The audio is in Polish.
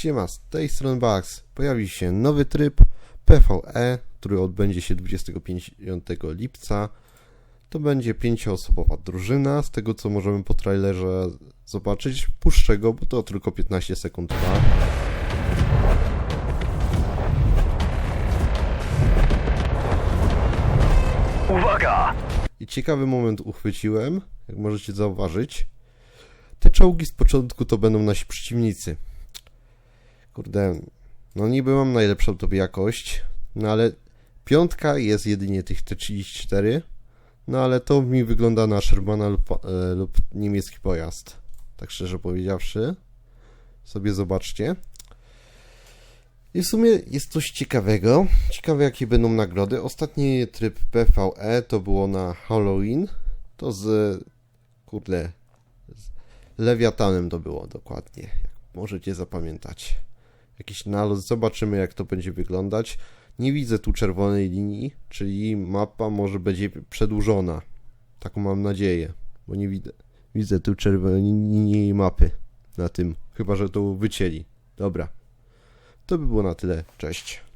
Siema, z tej strony Bax. Pojawi się nowy tryb PvE, który odbędzie się 25 lipca. To będzie pięcioosobowa drużyna. Z tego co możemy po trailerze zobaczyć, puszczę go, bo to tylko 15 sekund trwa. Uwaga! I ciekawy moment uchwyciłem, jak możecie zauważyć. Te czołgi z początku to będą nasi przeciwnicy. Kurde, no niby mam najlepszą tobie jakość, no ale piątka jest jedynie tych T-34, no ale to mi wygląda na Shermana lub, e, lub niemiecki pojazd. Tak szczerze powiedziawszy. Sobie zobaczcie. I w sumie jest coś ciekawego. Ciekawe jakie będą nagrody. Ostatni tryb PvE to było na Halloween. To z kurde z Lewiatanem to było dokładnie. Jak możecie zapamiętać. Jakiś nalot. Zobaczymy jak to będzie wyglądać. Nie widzę tu czerwonej linii, czyli mapa może będzie przedłużona. Taką mam nadzieję, bo nie widzę. Widzę tu czerwonej linii mapy na tym. Chyba, że to wycięli. Dobra. To by było na tyle. Cześć.